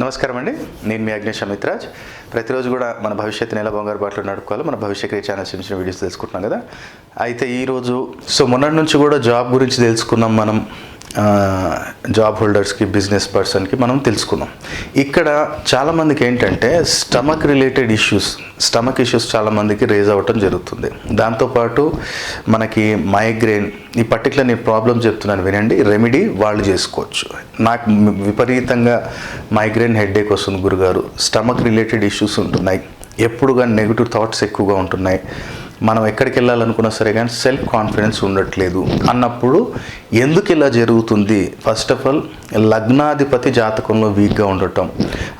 నమస్కారం అండి. నేను మీ అగ్నేష్ అమిత్రాజ్. ప్రతిరోజు కూడా మన భవిష్యత్తు నెల బంగారు బాటలు నడుపుకోవాలి. మన భవిష్య క్రియ ఛానల్స్ చిన్న వీడియోస్ తెలుసుకుంటున్నాం కదా. అయితే ఈరోజు సో మొన్నటి నుంచి కూడా జాబ్ గురించి తెలుసుకున్నాం మనం. జాబ్ హోల్డర్స్కి బిజినెస్ పర్సన్కి మనం తెలుసుకున్నాం ఇక్కడ చాలామందికి ఏంటంటే stomach related issues stomach issues చాలామందికి రేజ్ అవ్వటం జరుగుతుంది. దాంతోపాటు మనకి మైగ్రేన్ ఈ పర్టికులర్ నేను ప్రాబ్లం చెప్తున్నాను వినండి రెమెడీ వాళ్ళు చేసుకోవచ్చు. నాకు విపరీతంగా మైగ్రేన్ హెడేక్ వస్తుంది గురుగారు. స్టమక్ రిలేటెడ్ ఇష్యూస్ ఉంటున్నాయి. ఎప్పుడు కానీ నెగిటివ్ థాట్స్ ఎక్కువగా ఉంటున్నాయి. మనం ఎక్కడికి వెళ్ళాలనుకున్నా సరే కానీ సెల్ఫ్ కాన్ఫిడెన్స్ ఉండట్లేదు. అన్నప్పుడు ఎందుకు ఇలా జరుగుతుంది? ఫస్ట్ ఆఫ్ ఆల్ లగ్నాధిపతి జాతకంలో వీక్గా ఉండటం.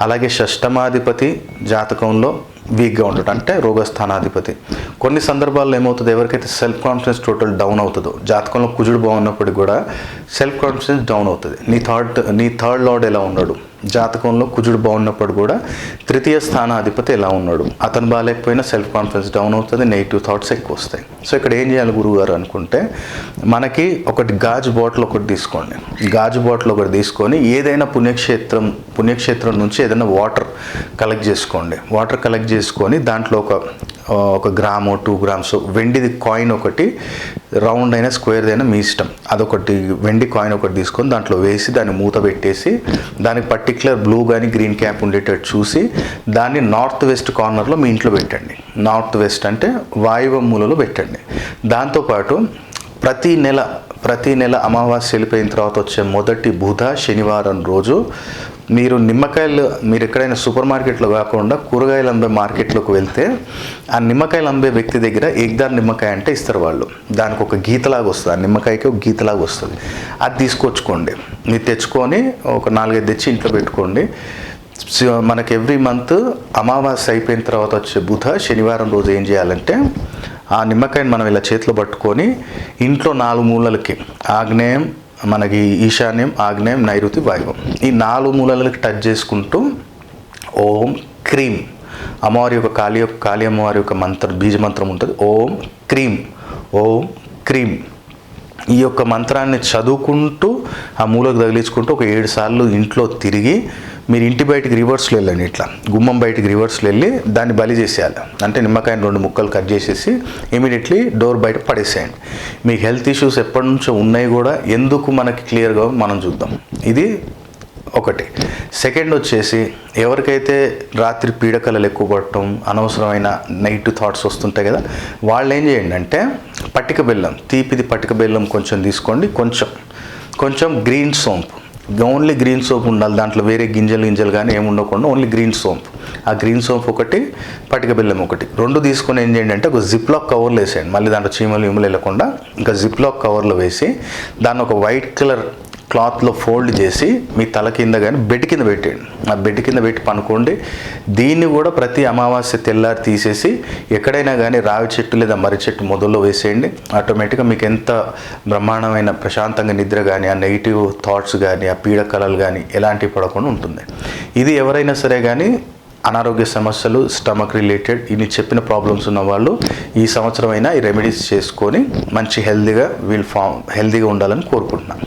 అలాగే షష్టమాధిపతి జాతకంలో వీక్గా ఉండటం. అంటే రోగస్థానాధిపతి. కొన్ని సందర్భాల్లో ఏమవుతుంది? ఎవరికైతే సెల్ఫ్ కాన్ఫిడెన్స్ టోటల్ డౌన్ అవుతుందో జాతకంలో కుజుడు బాగున్నప్పటికీ కూడా సెల్ఫ్ కాన్ఫిడెన్స్ డౌన్ అవుతుంది. నీ థర్డ్ నీ థర్డ్ లార్డ్ ఎలా ఉన్నాడు? జాతకంలో కుజుడు బాగున్నప్పుడు కూడా తృతీయ స్థానాధిపతి ఎలా ఉన్నాడు? అతను బాగాలేకపోయినా సెల్ఫ్ కాన్ఫిడెన్స్ డౌన్ అవుతుంది నెగిటివ్ థాట్స్ ఎక్కువ వస్తాయి. సో ఇక్కడ ఏం చేయాలి గురువు గారు అనుకుంటే మనకి ఒకటి గాజు బాటిల్ ఒకటి తీసుకోండి. గాజు బాటిల్ ఒకటి తీసుకొని ఏదైనా పుణ్యక్షేత్రం పుణ్యక్షేత్రం నుంచి ఏదైనా వాటర్ కలెక్ట్ చేసుకోండి. వాటర్ కలెక్ట్ చేసుకొని దాంట్లో ఒక ఒక గ్రాము టూ గ్రామ్స్ వెండిది కాయిన్ ఒకటి రౌండ్ అయినా స్క్వేర్ అయినా మీ ఇష్టం. అదొకటి వెండి కాయిన్ ఒకటి తీసుకొని దాంట్లో వేసి దాన్ని మూత పెట్టేసి దానికి పర్టికులర్ బ్లూ కానీ గ్రీన్ క్యాప్ ఉండేటట్టు చూసి దాన్ని నార్త్ వెస్ట్ కార్నర్లో మీ ఇంట్లో పెట్టండి. నార్త్ వెస్ట్ అంటే వాయువ మూలలో పెట్టండి. దాంతోపాటు ప్రతి నెల ప్రతి నెల అమావాస్య వెళ్ళిపోయిన తర్వాత వచ్చే మొదటి బుధ శనివారం రోజు మీరు నిమ్మకాయలు మీరు ఎక్కడైనా సూపర్ మార్కెట్లో కాకుండా కూరగాయలు అమ్మే మార్కెట్లోకి వెళ్తే ఆ నిమ్మకాయలు అమ్మే వ్యక్తి దగ్గర ఏకదార్ నిమ్మకాయ అంటే ఇస్తారు వాళ్ళు. దానికి ఒక గీతలాగా వస్తుంది. ఆ నిమ్మకాయకి ఒక గీతలాగా వస్తుంది. అది తీసుకొచ్చుకోండి. మీరు తెచ్చుకొని ఒక నాలుగైదు తెచ్చి ఇంట్లో పెట్టుకోండి. మనకి ఎవ్రీ మంత్ అమావాస్య అయిపోయిన తర్వాత వచ్చే బుధ శనివారం రోజు ఏం చేయాలంటే ఆ నిమ్మకాయని మనం ఇలా చేతిలో పట్టుకొని ఇంట్లో నాలుగు మూలలకి ఆగ్నేయం మనకి ఈశాన్యం ఆగ్నేయం నైరుతి వాయువం. ఈ నాలుగు మూలలకి టచ్ చేసుకుంటూ ఓం క్రీం. అమ్మవారి యొక్క కాళీ కాళీ అమ్మవారి యొక్క మంత్రం బీజ మంత్రం ఉంటుంది. ఓం క్రీం. ఓం క్రీం. ఈ యొక్క మంత్రాన్ని చదువుకుంటూ ఆ మూలకు తగిలించుకుంటూ ఒక ఏడు సార్లు ఇంట్లో తిరిగి మీరు ఇంటి బయటికి రివర్స్లో వెళ్ళండి ఇట్లా. గుమ్మం బయటికి రివర్స్లో వెళ్ళి దాన్ని బలి చేసేయాలి. అంటే నిమ్మకాయని రెండు ముక్కలు కట్ చేసేసి ఇమీడియట్లీ డోర్ బయట పడేసేయండి. మీకు హెల్త్ ఇష్యూస్ ఎప్పటి నుంచో ఉన్నాయి కూడా ఎందుకు మనకి క్లియర్గా మనం చూద్దాం. ఇది ఒకటి. సెకండ్ వచ్చేసి ఎవరికైతే రాత్రి పీడకలలు ఎక్కువ పడటం అనవసరమైన నెగిటివ్ థాట్స్ వస్తుంటాయి కదా వాళ్ళు ఏం చేయండి అంటే పట్టిక బెల్లం తీపిది పట్టిక బెల్లం కొంచెం తీసుకోండి. కొంచెం కొంచెం గ్రీన్ సోంపు. ఓన్లీ గ్రీన్ సోప్ ఉండాలి. దాంట్లో వేరే గింజలు గింజలు కానీ ఏమి ఉండకుండా ఓన్లీ గ్రీన్ సోంపు. ఆ గ్రీన్ సోంపు ఒకటి పటిక బెల్లం ఒకటి. రెండు తీసుకొని ఏం చేయండి అంటే ఒక జిప్ లాక్ కవర్లో వేసేయండి. మళ్ళీ దాంట్లో చీమలు ఇములు వెళ్ళకుండా ఇంకా జిప్ లాక్ కవర్లో వేసి దాన్ని ఒక వైట్ కలర్ క్లాత్లో ఫోల్డ్ చేసి మీ తల కింద కానీ బెడ్ కింద పెట్టేయండి. ఆ బెడ్ కింద పెట్టి పనుకోండి. దీన్ని కూడా ప్రతి అమావాస్య తెల్లారి తీసేసి ఎక్కడైనా కానీ రావి చెట్టు లేదా మర్రి చెట్టు మొదల్లో వేసేయండి. ఆటోమేటిక్గా మీకు ఎంత బ్రహ్మాండమైన ప్రశాంతంగా నిద్ర కానీ ఆ నెగిటివ్ థాట్స్ కానీ ఆ పీడ కళలు కానీ ఎలాంటివి పడకుండా ఉంటుంది. ఇది ఎవరైనా సరే కానీ అనారోగ్య సమస్యలు స్టమక్ రిలేటెడ్ ఇన్ని చెప్పిన ప్రాబ్లమ్స్ ఉన్న వాళ్ళు ఈ సంవత్సరమైనా ఈ రెమెడీస్ చేసుకొని మంచి హెల్తీగా వీళ్ళు ఫామ్ హెల్దీగా ఉండాలని కోరుకుంటున్నాను